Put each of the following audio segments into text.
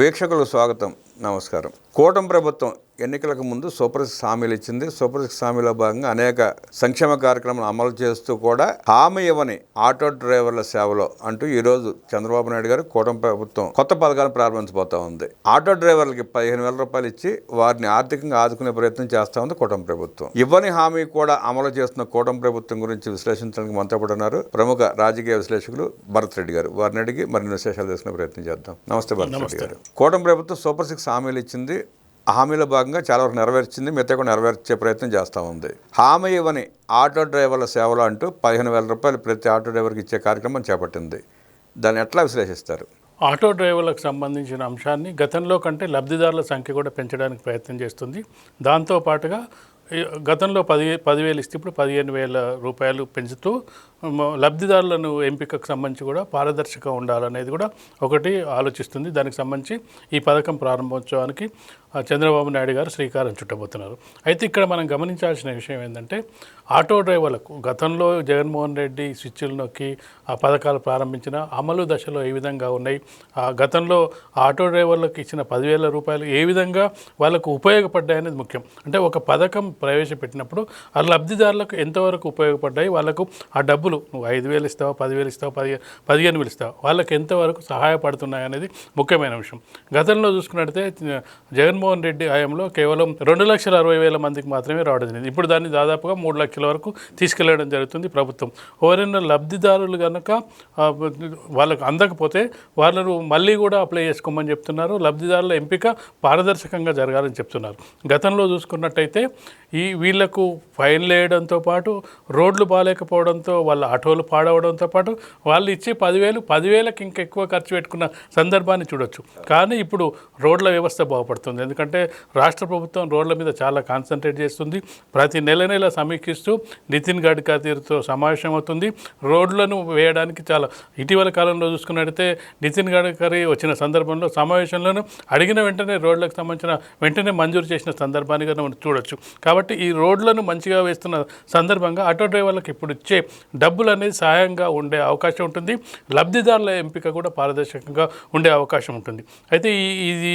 వీక్షకులకు స్వాగతం. నమస్కారం. కూటమి ప్రభుత్వం ఎన్నికలకు ముందు సూపర్ సిక్స్ హామీలు ఇచ్చింది. సూపర్ సిక్స్ హామీలో భాగంగా అనేక సంక్షేమ కార్యక్రమాలు అమలు చేస్తూ కూడా హామీ ఇవ్వని ఆటో డ్రైవర్ల సేవలో అంటూ ఈరోజు చంద్రబాబు నాయుడు గారు కూటమి ప్రభుత్వం కొత్త పథకాలను ప్రారంభించబోతా ఉంది. ఆటో డ్రైవర్లకి పదిహేను వేల రూపాయలు ఇచ్చి వారిని ఆర్థికంగా ఆదుకునే ప్రయత్నం చేస్తా ఉంది కూటమి ప్రభుత్వం. ఇవ్వని హామీ కూడా అమలు చేస్తున్న కూటమి ప్రభుత్వం గురించి విశ్లేషించడానికి మనతో ఉన్నారు ప్రముఖ రాజకీయ విశ్లేషకులు భరత్ రెడ్డి గారు. వారిని అడిగి మరిన్ని విశేషాలు తెలుసుకునే ప్రయత్నం చేద్దాం. నమస్తే భరత్ రెడ్డి గారు. కూటమి ప్రభుత్వం సూపర్ సిక్స్ హామీలు ఇచ్చింది. హామీల హామీలో భాగంగా చాలా వరకు నెరవేర్చింది. మిగతా కూడా నెరవేర్చే ప్రయత్నం చేస్తూ ఉంది. హామీ ఇవ్వని ఆటో డ్రైవర్ల సేవలు అంటూ పదిహేను వేల రూపాయలు ప్రతి ఆటో డ్రైవర్కి ఇచ్చే కార్యక్రమం చేపట్టింది. దాన్ని ఎట్లా విశ్లేషిస్తారు? ఆటో డ్రైవర్లకు సంబంధించిన అంశాన్ని గతంలో కంటే లబ్ధిదారుల సంఖ్య కూడా పెంచడానికి ప్రయత్నం చేస్తుంది. దాంతో పాటుగా గతంలో పది పదివేలు ఇస్తే ఇప్పుడు పదిహేను వేల రూపాయలు పెంచుతూ లబ్ధిదారులను ఎంపికకు సంబంధించి కూడా పారదర్శకంగా ఉండాలనేది కూడా ఒకటి ఆలోచిస్తుంది. దానికి సంబంధించి ఈ పథకం ప్రారంభోత్సవానికి చంద్రబాబు నాయుడు గారు శ్రీకారం చుట్టబోతున్నారు. అయితే ఇక్కడ మనం గమనించాల్సిన విషయం ఏంటంటే ఆటో డ్రైవర్లకు గతంలో జగన్మోహన్ రెడ్డి స్విచ్లు నొక్కి ఆ పథకాలు ప్రారంభించిన అమలు దశలో ఏ విధంగా ఉన్నాయి? ఆ గతంలో ఆటో డ్రైవర్లకు ఇచ్చిన పదివేల రూపాయలు ఏ విధంగా వాళ్ళకు ఉపయోగపడ్డాయి అనేది ముఖ్యం. అంటే ఒక పథకం ప్రవేశపెట్టినప్పుడు ఆ లబ్ధిదారులకు ఎంతవరకు ఉపయోగపడ్డాయి? వాళ్ళకు ఆ డబ్బులు నువ్వు ఐదు వేలు ఇస్తావా పదివేలు ఇస్తావా పది పదిహేను వేలు ఇస్తావా? వాళ్ళకి ఎంతవరకు సహాయపడుతున్నాయి అనేది ముఖ్యమైన విషయం. గతంలో చూసుకున్నట్టయితే జగన్మోహన్ రెడ్డి హయాంలో కేవలం రెండు లక్షల అరవై వేల మందికి మాత్రమే రావడం జరిగింది. ఇప్పుడు దాన్ని దాదాపుగా మూడు లక్షల వరకు తీసుకెళ్ళడం జరుగుతుంది ప్రభుత్వం. ఎవరైనా లబ్ధిదారులు కనుక వాళ్ళకు అందకపోతే వాళ్ళను మళ్ళీ కూడా అప్లై చేసుకోమని చెప్తున్నారు. లబ్ధిదారుల ఎంపిక పారదర్శకంగా జరగాలని చెప్తున్నారు. గతంలో చూసుకున్నట్టయితే ఈ వీళ్ళకు ఫైన్లు వేయడంతో పాటు రోడ్లు బాగాలేకపోవడంతో వాళ్ళ ఆటోలు పాడవడంతో పాటు వాళ్ళు ఇచ్చే పదివేలు పదివేలకు ఇంకా ఎక్కువ ఖర్చు పెట్టుకున్న సందర్భాన్ని చూడొచ్చు. కానీ ఇప్పుడు రోడ్ల వ్యవస్థ బాగుపడుతుంది. ఎందుకంటే రాష్ట్ర ప్రభుత్వం రోడ్ల మీద చాలా కాన్సన్ట్రేట్ చేస్తుంది. ప్రతి నెల నెల సమీక్షిస్తూ నితిన్ గడ్కరీతో సమావేశం అవుతుంది. రోడ్లను వేయడానికి చాలా ఇటీవల కాలంలో చూసుకున్నట్టయితే నితిన్ గడ్కరీ వచ్చిన సందర్భంలో సమావేశంలోనూ అడిగిన వెంటనే రోడ్లకు సంబంధించిన వెంటనే మంజూరు చేసిన సందర్భాన్ని కూడా మనం చూడొచ్చు. కాబట్టి ఈ రోడ్లను మంచిగా వేస్తున్న సందర్భంగా ఆటో డ్రైవర్లకు ఇప్పుడు ఇచ్చే డబ్బులు అనేది సహాయంగా ఉండే అవకాశం ఉంటుంది. లబ్ధిదారుల ఎంపిక కూడా పారదర్శకంగా ఉండే అవకాశం ఉంటుంది. అయితే ఈ ఇది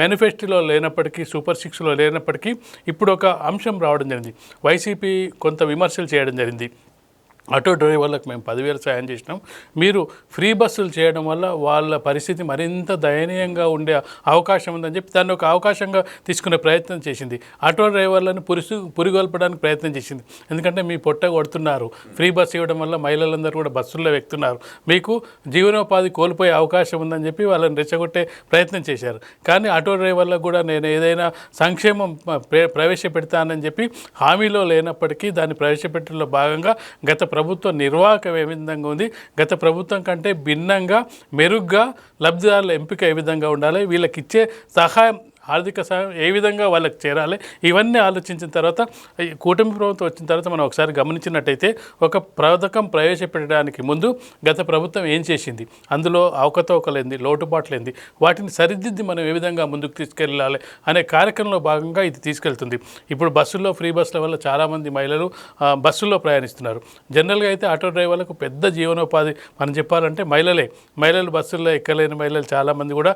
మేనిఫెస్టోలో లేనప్పటికీ సూపర్ సిక్స్లో లేనప్పటికీ ఇప్పుడు ఒక అంశం రావడం జరిగింది. వైసీపీ కొంత విమర్శలు చేయడం జరిగింది. ఆటో డ్రైవర్లకు మేము పదివేలు సాయం చేసినాం. మీరు ఫ్రీ బస్సులు చేయడం వల్ల వాళ్ళ పరిస్థితి మరింత దయనీయంగా ఉండే అవకాశం ఉందని చెప్పి దాన్ని ఒక అవకాశంగా తీసుకునే ప్రయత్నం చేసింది. ఆటో డ్రైవర్లను పురుసు పురిగొల్పడానికి ప్రయత్నం చేసింది. ఎందుకంటే మీ పొట్ట కొడుతున్నారు. ఫ్రీ బస్సు ఇవ్వడం వల్ల మహిళలందరూ కూడా బస్సుల్లో ఎక్కుతున్నారు. మీకు జీవనోపాధి కోల్పోయే అవకాశం ఉందని చెప్పి వాళ్ళని రెచ్చగొట్టే ప్రయత్నం చేశారు. కానీ ఆటో డ్రైవర్లకు కూడా నేను ఏదైనా సంక్షేమం ప్రవేశపెడతానని చెప్పి హామీలో లేనప్పటికీ దాన్ని ప్రవేశపెట్టడంలో భాగంగా గత ప్రభుత్వ నిర్వాహకం ఏ విధంగా ఉంది? గత ప్రభుత్వం కంటే భిన్నంగా మెరుగ్గా లబ్ధిదారుల ఎంపిక ఏ విధంగా ఉండాలి? వీళ్ళకి ఇచ్చే సహాయం ఆర్థిక సహాయం ఏ విధంగా వాళ్ళకి చేరాలి? ఇవన్నీ ఆలోచించిన తర్వాత కూటమి ప్రభుత్వం వచ్చిన తర్వాత మనం ఒకసారి గమనించినట్టయితే ఒక పథకం ప్రవేశపెట్టడానికి ముందు గత ప్రభుత్వం ఏం చేసింది? అందులో అవకతవకలేంది లోటుపాట్లేంది వాటిని సరిదిద్ది మనం ఏ విధంగా ముందుకు తీసుకెళ్ళాలి? అనే కార్యక్రమంలో భాగంగా ఇది తీసుకెళ్తుంది. ఇప్పుడు బస్సుల్లో ఫ్రీ బస్సుల వల్ల చాలామంది మహిళలు బస్సుల్లో ప్రయాణిస్తున్నారు. జనరల్గా అయితే ఆటో డ్రైవర్లకు పెద్ద జీవనోపాధి మనం చెప్పాలంటే మహిళలే. మహిళలు బస్సుల్లో ఎక్కలేని మహిళలు చాలామంది కూడా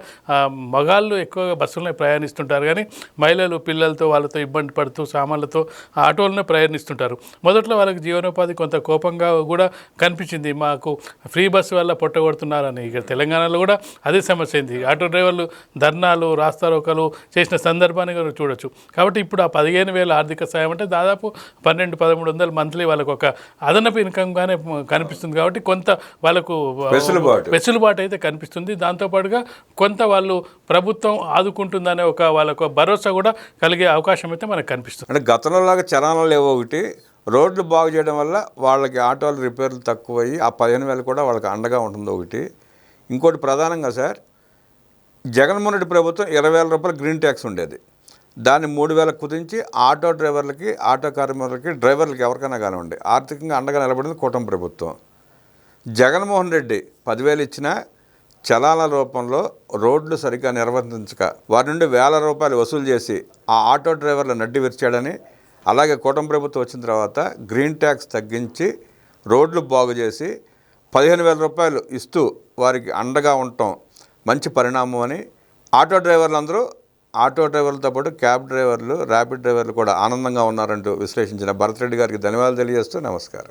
మగాళ్ళు ఎక్కువగా బస్సుల్లో ప్రయాణిస్తుంటారు. కానీ మహిళలు పిల్లలతో వాళ్ళతో ఇబ్బంది పడుతూ సామాన్లతో ఆటోలనే ప్రయాణిస్తుంటారు. మొదట్లో వాళ్ళకి జీవనోపాధి కొంత కోపంగా కూడా కనిపించింది. మాకు ఫ్రీ బస్సు వల్ల పొట్టగొడుతున్నారని ఇక తెలంగాణలో కూడా అదే సమస్య అయింది. ఆటో డ్రైవర్లు ధర్నాలు రాస్తారోకలు చేసిన సందర్భాన్ని కూడా చూడొచ్చు. కాబట్టి ఇప్పుడు ఆ పదిహేను వేల ఆర్థిక సాయం అంటే దాదాపు పన్నెండు పదమూడు వందల మంత్లీ వాళ్ళకు ఒక అదనపు ఇన్కమ్గానే కనిపిస్తుంది. కాబట్టి కొంత వాళ్ళకు వెసులుబాటు. వెసులుబాటు అయితే కనిపిస్తుంది. దాంతోపాటుగా కొంత వాళ్ళు ప్రభుత్వం ఆదుకుంటుందనే ఒక వాళ్ళకు భరోసా కూడా కలిగే అవకాశం అయితే మనకు కనిపిస్తుంది. అంటే గతంలో లాగా చలనాలు ఒకటి. రోడ్లు బాగు చేయడం వల్ల వాళ్ళకి ఆటోలు రిపేర్లు తక్కువయ్యి ఆ పదిహేను వేలు కూడా వాళ్ళకి అండగా ఉంటుంది ఒకటి. ఇంకోటి ప్రధానంగా సార్ జగన్మోహన్ రెడ్డి ప్రభుత్వం ఇరవై వేల రూపాయలు గ్రీన్ ట్యాక్స్ ఉండేది. దాన్ని మూడు వేలకు కుదించి ఆటో డ్రైవర్లకి ఆటో కార్మికులకి డ్రైవర్లకి ఎవరికైనా కానివ్వండి ఆర్థికంగా అండగా నిలబడింది కూటమి ప్రభుత్వం. జగన్మోహన్ రెడ్డి పదివేలు ఇచ్చినా చలాల రూపంలో రోడ్లు సరిగ్గా నిర్వర్తించక వారి నుండి వేల రూపాయలు వసూలు చేసి ఆ ఆటో డ్రైవర్ల నడ్డి విరిచాడని అలాగే కూటమి ప్రభుత్వం వచ్చిన తర్వాత గ్రీన్ ట్యాక్స్ తగ్గించి రోడ్లు బాగు చేసి పదిహేను వేల రూపాయలు ఇస్తూ వారికి అండగా ఉండటం మంచి పరిణామం అని ఆటో డ్రైవర్లు అందరూ ఆటో డ్రైవర్లతో పాటు క్యాబ్ డ్రైవర్లు ర్యాపిడ్ డ్రైవర్లు కూడా ఆనందంగా ఉన్నారంటూ విశ్లేషించిన భరత్ రెడ్డి గారికి ధన్యవాదాలు తెలియజేస్తూ నమస్కారం.